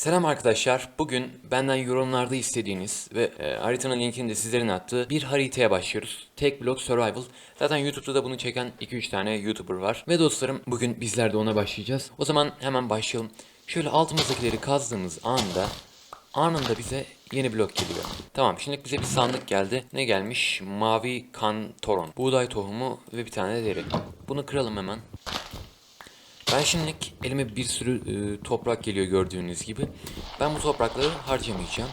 Selam arkadaşlar. Bugün benden yorumlarda istediğiniz ve e, haritanın linkini de sizlerin attığı bir haritaya başlıyoruz. Tek Block Survival. Zaten YouTube'da da bunu çeken 2-3 tane YouTuber var. Ve dostlarım bugün bizler de ona başlayacağız. O zaman hemen başlayalım. Şöyle altımızdakileri kazdığımız anda anında bize yeni blok geliyor. Tamam şimdi bize bir sandık geldi. Ne gelmiş? Mavi kantoron. Buğday tohumu ve bir tane de deri. Bunu kıralım hemen. Ben şimdilik elime bir sürü e, toprak geliyor gördüğünüz gibi. Ben bu toprakları harcamayacağım.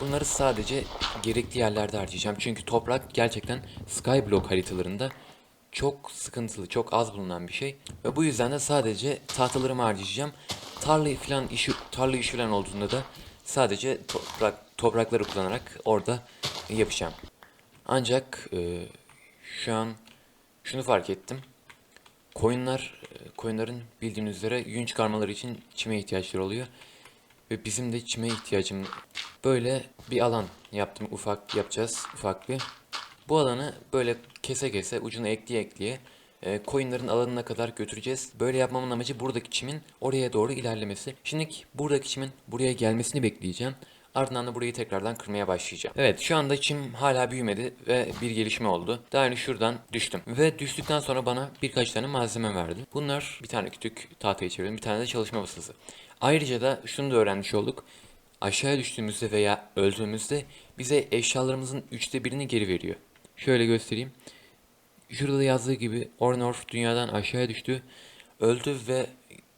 Bunları sadece gerekli yerlerde harcayacağım. Çünkü toprak gerçekten Skyblock haritalarında çok sıkıntılı, çok az bulunan bir şey. Ve bu yüzden de sadece tahtalarımı harcayacağım. Tarla falan işi, tarla işi falan olduğunda da sadece toprak, toprakları kullanarak orada yapacağım. Ancak e, şu an şunu fark ettim. Koyunlar, e, koyunların bildiğiniz üzere yün çıkarmaları için çime ihtiyaçları oluyor. Ve bizim de çime ihtiyacım böyle bir alan yaptım ufak yapacağız ufak bir. Bu alanı böyle kese kese ucunu ekleye ekleye e, koyunların alanına kadar götüreceğiz. Böyle yapmamın amacı buradaki çimin oraya doğru ilerlemesi. Şimdi buradaki çimin buraya gelmesini bekleyeceğim. Ardından da burayı tekrardan kırmaya başlayacağım. Evet şu anda çim hala büyümedi ve bir gelişme oldu. Daha yeni şuradan düştüm. Ve düştükten sonra bana birkaç tane malzeme verdi. Bunlar bir tane kütük tahtaya çevirdim. Bir tane de çalışma masası. Ayrıca da şunu da öğrenmiş olduk. Aşağıya düştüğümüzde veya öldüğümüzde bize eşyalarımızın üçte birini geri veriyor. Şöyle göstereyim. Şurada da yazdığı gibi Ornorf dünyadan aşağıya düştü. Öldü ve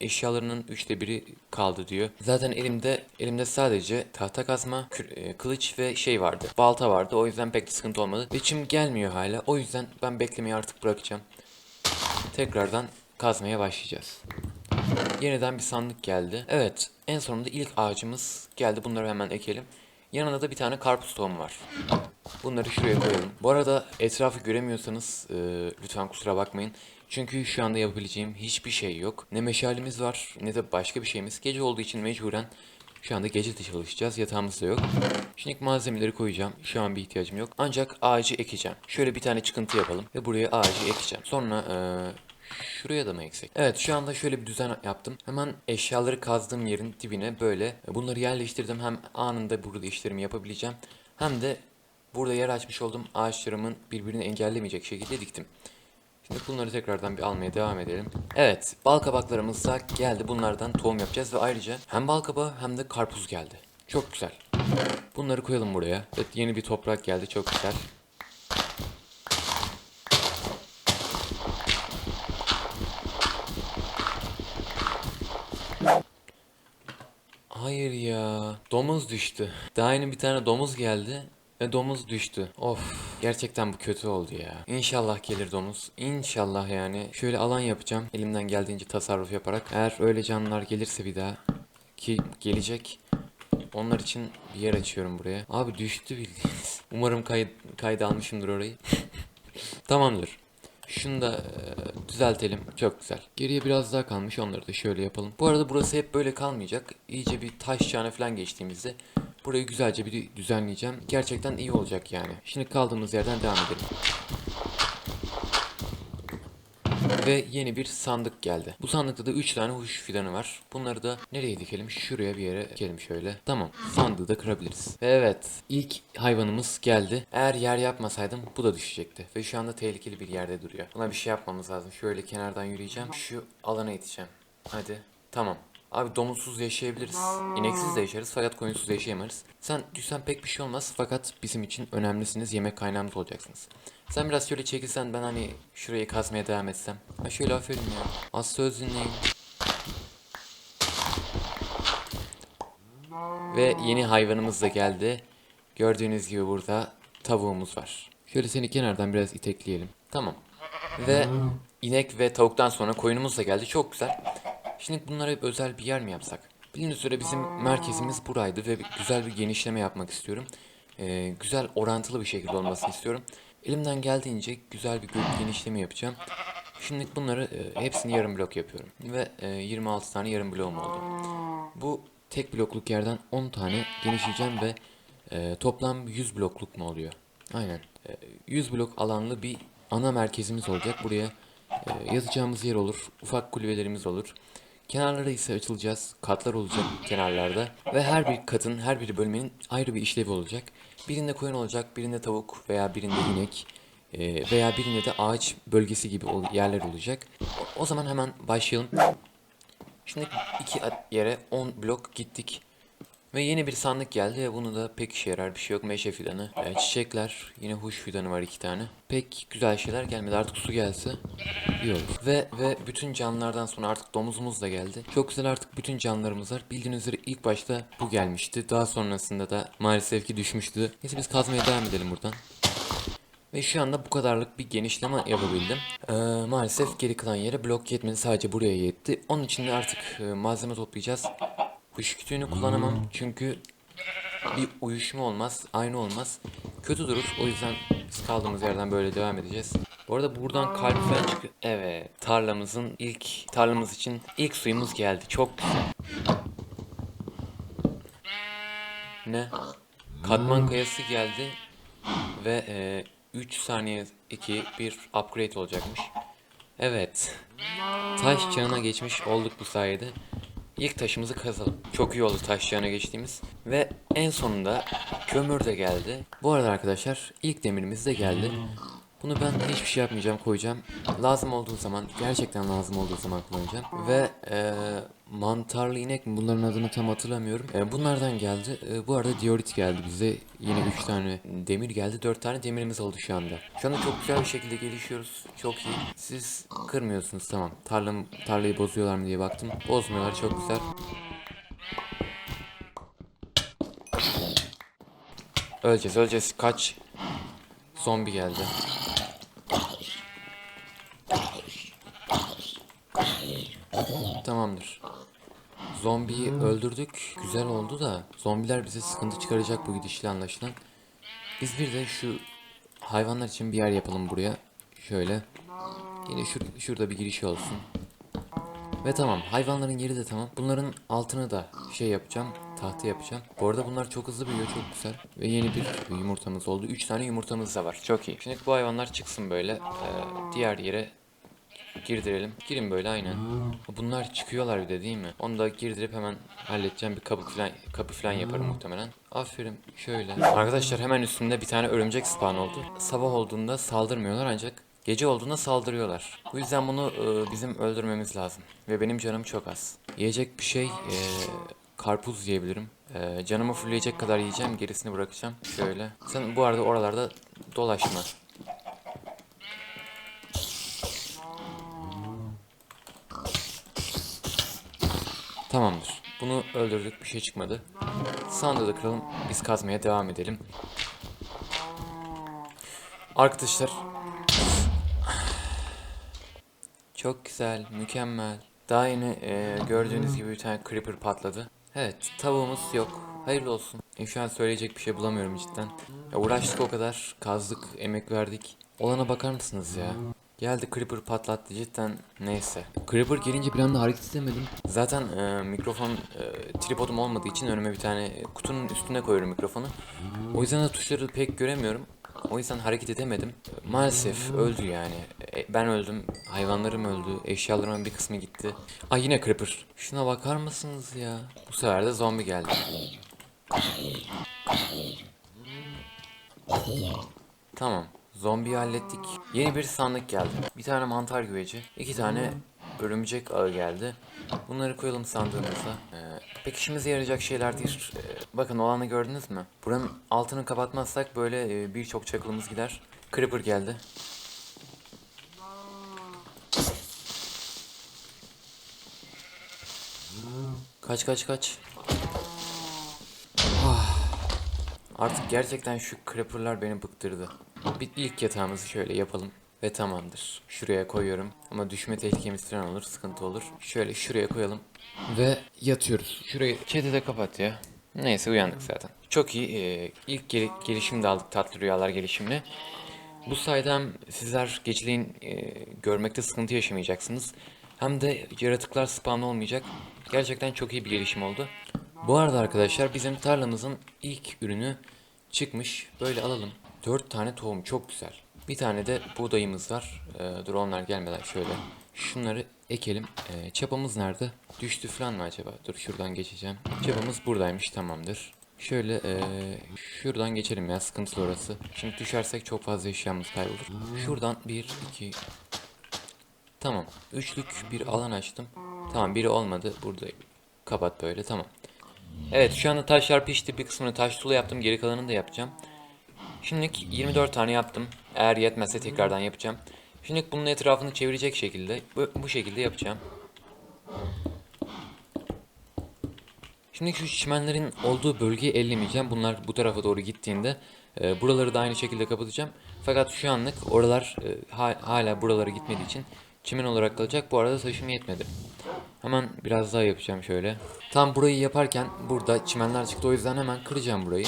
eşyalarının üçte biri kaldı diyor. Zaten elimde elimde sadece tahta kazma, e, kılıç ve şey vardı. Balta vardı. O yüzden pek sıkıntı olmadı. Ve çim gelmiyor hala. O yüzden ben beklemeyi artık bırakacağım. Tekrardan kazmaya başlayacağız. Yeniden bir sandık geldi. Evet, en sonunda ilk ağacımız geldi. Bunları hemen ekelim. Yanında da bir tane karpuz tohumu var. Bunları şuraya koyalım. Bu arada etrafı göremiyorsanız e, lütfen kusura bakmayın. Çünkü şu anda yapabileceğim hiçbir şey yok. Ne meşalimiz var ne de başka bir şeyimiz. Gece olduğu için mecburen şu anda gece de çalışacağız. Yatağımız da yok. Şimdi malzemeleri koyacağım. Şu an bir ihtiyacım yok. Ancak ağacı ekeceğim. Şöyle bir tane çıkıntı yapalım. Ve buraya ağacı ekeceğim. Sonra e, Şuraya da mı eksik? Evet şu anda şöyle bir düzen yaptım. Hemen eşyaları kazdığım yerin dibine böyle bunları yerleştirdim. Hem anında burada işlerimi yapabileceğim. Hem de burada yer açmış olduğum ağaçlarımın birbirini engellemeyecek şekilde diktim. Şimdi bunları tekrardan bir almaya devam edelim. Evet bal kabaklarımız da geldi. Bunlardan tohum yapacağız ve ayrıca hem bal kabağı hem de karpuz geldi. Çok güzel. Bunları koyalım buraya. Evet yeni bir toprak geldi. Çok güzel. Hayır ya. Domuz düştü. Daha yeni bir tane domuz geldi. Ve domuz düştü. Of. Gerçekten bu kötü oldu ya. İnşallah gelir domuz. İnşallah yani. Şöyle alan yapacağım. Elimden geldiğince tasarruf yaparak. Eğer öyle canlılar gelirse bir daha. Ki gelecek. Onlar için bir yer açıyorum buraya. Abi düştü bildiğiniz. Umarım kayıt, kayda almışımdır orayı. Tamamdır. Şunu da e, düzeltelim. Çok güzel. Geriye biraz daha kalmış. Onları da şöyle yapalım. Bu arada burası hep böyle kalmayacak. İyice bir taş çağına falan geçtiğimizde burayı güzelce bir düzenleyeceğim. Gerçekten iyi olacak yani. Şimdi kaldığımız yerden devam edelim. Ve yeni bir sandık geldi. Bu sandıkta da 3 tane huş fidanı var. Bunları da nereye dikelim? Şuraya bir yere dikelim şöyle. Tamam. Sandığı da kırabiliriz. Ve evet. ilk hayvanımız geldi. Eğer yer yapmasaydım bu da düşecekti. Ve şu anda tehlikeli bir yerde duruyor. Buna bir şey yapmamız lazım. Şöyle kenardan yürüyeceğim. Şu alana iteceğim. Hadi. Tamam. Abi domuzsuz yaşayabiliriz. İneksiz de yaşarız fakat koyunsuz yaşayamayız. Sen düşsen pek bir şey olmaz fakat bizim için önemlisiniz. Yemek kaynağımız olacaksınız. Sen biraz şöyle çekilsen ben hani şurayı kazmaya devam etsem. Ha şöyle aferin ya. Az söz dinleyin. Ve yeni hayvanımız da geldi. Gördüğünüz gibi burada tavuğumuz var. Şöyle seni kenardan biraz itekleyelim. Tamam. Ve inek ve tavuktan sonra koyunumuz da geldi. Çok güzel. Şimdi bunlara hep özel bir yer mi yapsak? Bildiğiniz üzere bizim merkezimiz buraydı ve güzel bir genişleme yapmak istiyorum. Ee, güzel orantılı bir şekilde olmasını istiyorum. Elimden geldiğince güzel bir genişleme yapacağım. Şimdi bunları e, hepsini yarım blok yapıyorum. Ve e, 26 tane yarım bloğum oldu. Bu tek blokluk yerden 10 tane genişleyeceğim ve e, toplam 100 blokluk mu oluyor? Aynen. E, 100 blok alanlı bir ana merkezimiz olacak. Buraya e, yazacağımız yer olur. Ufak kulübelerimiz olur. Kenarlara ise açılacağız. Katlar olacak kenarlarda. Ve her bir katın, her bir bölmenin ayrı bir işlevi olacak. Birinde koyun olacak, birinde tavuk veya birinde inek e, veya birinde de ağaç bölgesi gibi yerler olacak. O, zaman hemen başlayalım. Şimdi iki yere 10 blok gittik. Ve yeni bir sandık geldi ve bunu da pek işe yarar bir şey yok. Meşe fidanı, e, çiçekler, yine huş fidanı var iki tane. Pek güzel şeyler gelmedi. Artık su gelse iyi olur. Ve ve bütün canlılardan sonra artık domuzumuz da geldi. Çok güzel artık bütün canlılarımız var. Bildiğiniz üzere ilk başta bu gelmişti. Daha sonrasında da maalesef ki düşmüştü. Neyse biz kazmaya devam edelim buradan. Ve şu anda bu kadarlık bir genişleme yapabildim. Ee, maalesef geri kalan yere blok yetmedi. Sadece buraya yetti. Onun için de artık e, malzeme toplayacağız. Kuş kütüğünü kullanamam çünkü bir uyuşma olmaz, aynı olmaz. Kötü durur. O yüzden biz kaldığımız yerden böyle devam edeceğiz. Bu arada buradan kalp falan çıkıyor. Evet, tarlamızın ilk tarlamız için ilk suyumuz geldi. Çok güzel. Ne? Katman kayası geldi ve e, 3 saniye 2 bir upgrade olacakmış. Evet. Taş çağına geçmiş olduk bu sayede. İlk taşımızı kazalım. Çok iyi oldu taş geçtiğimiz. Ve en sonunda kömür de geldi. Bu arada arkadaşlar ilk demirimiz de geldi. Bunu ben hiçbir şey yapmayacağım koyacağım. Lazım olduğu zaman gerçekten lazım olduğu zaman kullanacağım. Ve eee mantarlı inek mi bunların adını tam hatırlamıyorum. Eee, bunlardan geldi. Eee, bu arada diorit geldi bize. Yine 3 tane demir geldi. 4 tane demirimiz oldu şu anda. Şu anda çok güzel bir şekilde gelişiyoruz. Çok iyi. Siz kırmıyorsunuz tamam. Tarlam, tarlayı bozuyorlar mı diye baktım. Bozmuyorlar çok güzel. Öleceğiz öleceğiz. Kaç. Zombi geldi. Tamamdır. Zombiyi öldürdük. Güzel oldu da zombiler bize sıkıntı çıkaracak bu gidişle anlaşılan. Biz bir de şu hayvanlar için bir yer yapalım buraya. Şöyle. Yine şur şurada bir giriş olsun. Ve tamam hayvanların yeri de tamam. Bunların altını da şey yapacağım. Tahta yapacağım. Bu arada bunlar çok hızlı büyüyor çok güzel. Ve yeni bir yumurtamız oldu. 3 tane yumurtamız da var. Çok iyi. Şimdi bu hayvanlar çıksın böyle. Ee, diğer yere girdirelim. Girin böyle aynen. Bunlar çıkıyorlar bir de değil mi? Onu da girdirip hemen halledeceğim. Bir kapı falan, kapı falan yaparım muhtemelen. Aferin. Şöyle. Arkadaşlar hemen üstümde bir tane örümcek spawn oldu. Sabah olduğunda saldırmıyorlar ancak gece olduğunda saldırıyorlar. Bu yüzden bunu e, bizim öldürmemiz lazım. Ve benim canım çok az. Yiyecek bir şey e, karpuz yiyebilirim. E, canımı fullleyecek kadar yiyeceğim. Gerisini bırakacağım. Şöyle. Sen bu arada oralarda dolaşma. Tamamdır. Bunu öldürdük. Bir şey çıkmadı. Sandığı da kıralım. Biz kazmaya devam edelim. Arkadaşlar. Çok güzel. Mükemmel. Daha yeni e, gördüğünüz gibi bir tane creeper patladı. Evet. Tavuğumuz yok. Hayırlı olsun. E, şu an söyleyecek bir şey bulamıyorum cidden. Ya, uğraştık o kadar. Kazdık. Emek verdik. Olana bakar mısınız ya? Geldi Creeper patlattı cidden neyse. Creeper gelince bir anda hareket edemedim. Zaten e, mikrofon e, tripodum olmadığı için önüme bir tane kutunun üstüne koyuyorum mikrofonu. O yüzden de tuşları pek göremiyorum. O yüzden hareket edemedim. Maalesef öldü yani. E, ben öldüm, hayvanlarım öldü, eşyalarımın bir kısmı gitti. Ay yine Creeper. Şuna bakar mısınız ya? Bu sefer de zombi geldi. Tamam. Zombiyi hallettik. Yeni bir sandık geldi. Bir tane mantar güveci. iki tane örümcek ağı geldi. Bunları koyalım sandığımıza. Ee, pek işimize yarayacak şeyler değil. Ee, bakın olanı gördünüz mü? Buranın altını kapatmazsak böyle e, birçok çakılımız gider. Creeper geldi. Kaç kaç kaç. Artık gerçekten şu creeper'lar beni bıktırdı. Bir ilk yatağımızı şöyle yapalım ve tamamdır. Şuraya koyuyorum ama düşme tehlikemiz falan olur, sıkıntı olur. Şöyle şuraya koyalım ve yatıyoruz. Şurayı kedi de kapat ya. Neyse uyandık zaten. Çok iyi. ee, ilk gel- gelişimi de aldık tatlı rüyalar gelişimini. Bu sayede sizler geceleyin e, görmekte sıkıntı yaşamayacaksınız. Hem de yaratıklar spawn olmayacak. Gerçekten çok iyi bir gelişim oldu. Bu arada arkadaşlar bizim tarlamızın ilk ürünü çıkmış. Böyle alalım. 4 tane tohum çok güzel. Bir tane de buğdayımız var. Ee, dur onlar gelmeden şöyle. Şunları ekelim. Ee, çapamız nerede? Düştü falan mı acaba? Dur şuradan geçeceğim. Çapamız buradaymış tamamdır. Şöyle ee, şuradan geçelim ya sıkıntılı orası. Şimdi düşersek çok fazla eşyamız kaybolur. Şuradan 1, 2, Tamam. Üçlük bir alan açtım. Tamam biri olmadı. Burada kapat böyle tamam. Evet şu anda taşlar pişti. Bir kısmını taş tulu yaptım. Geri kalanını da yapacağım. Şimdilik 24 tane yaptım. Eğer yetmezse tekrardan yapacağım. Şimdilik bunun etrafını çevirecek şekilde bu, bu şekilde yapacağım. Şimdi şu çimenlerin olduğu bölgeyi ellemeyeceğim. Bunlar bu tarafa doğru gittiğinde e, buraları da aynı şekilde kapatacağım. Fakat şu anlık oralar e, ha- hala buralara gitmediği için çimen olarak kalacak. Bu arada taşım yetmedi. Hemen biraz daha yapacağım şöyle. Tam burayı yaparken burada çimenler çıktı. O yüzden hemen kıracağım burayı.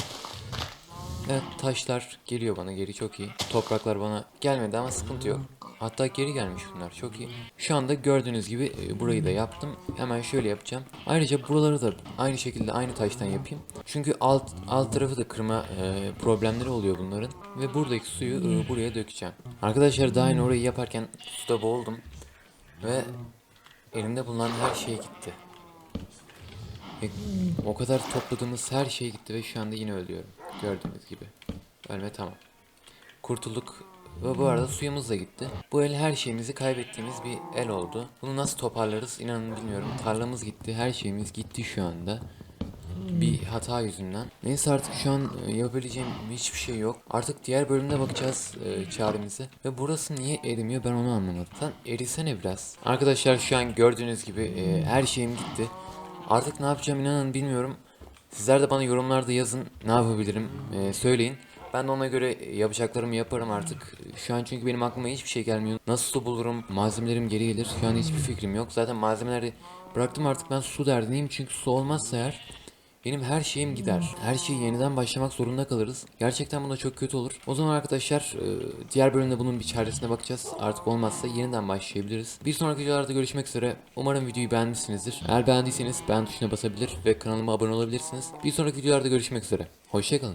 Evet taşlar geliyor bana geri çok iyi. Topraklar bana gelmedi ama sıkıntı yok. Hatta geri gelmiş bunlar çok iyi. Şu anda gördüğünüz gibi e, burayı da yaptım. Hemen şöyle yapacağım. Ayrıca buraları da aynı şekilde aynı taştan yapayım. Çünkü alt alt tarafı da kırma e, problemleri oluyor bunların. Ve buradaki suyu e, buraya dökeceğim. Arkadaşlar daha yeni orayı yaparken suda boğuldum. Ve elimde bulunan her şey gitti. Ve o kadar topladığımız her şey gitti ve şu anda yine ölüyorum. Gördüğünüz gibi. Ölme tamam. Kurtulduk. Ve bu arada suyumuz da gitti. Bu el her şeyimizi kaybettiğimiz bir el oldu. Bunu nasıl toparlarız inanın bilmiyorum. Tarlamız gitti. Her şeyimiz gitti şu anda. Bir hata yüzünden. Neyse artık şu an e, yapabileceğim hiçbir şey yok. Artık diğer bölümde bakacağız e, çaremize. Ve burası niye erimiyor ben onu anlamadım. Sen erisene biraz. Arkadaşlar şu an gördüğünüz gibi e, her şeyim gitti. Artık ne yapacağım inanın bilmiyorum. Sizler de bana yorumlarda yazın ne yapabilirim e, söyleyin. Ben de ona göre yapacaklarımı yaparım artık. Şu an çünkü benim aklıma hiçbir şey gelmiyor. Nasıl su bulurum, malzemelerim geri gelir. Şu an hiçbir fikrim yok. Zaten malzemeleri bıraktım artık ben su derdindeyim. Çünkü su olmazsa eğer benim her şeyim gider. Her şeyi yeniden başlamak zorunda kalırız. Gerçekten buna çok kötü olur. O zaman arkadaşlar e, diğer bölümde bunun bir çaresine bakacağız. Artık olmazsa yeniden başlayabiliriz. Bir sonraki videolarda görüşmek üzere. Umarım videoyu beğenmişsinizdir. Eğer beğendiyseniz beğen tuşuna basabilir ve kanalıma abone olabilirsiniz. Bir sonraki videolarda görüşmek üzere. Hoşçakalın.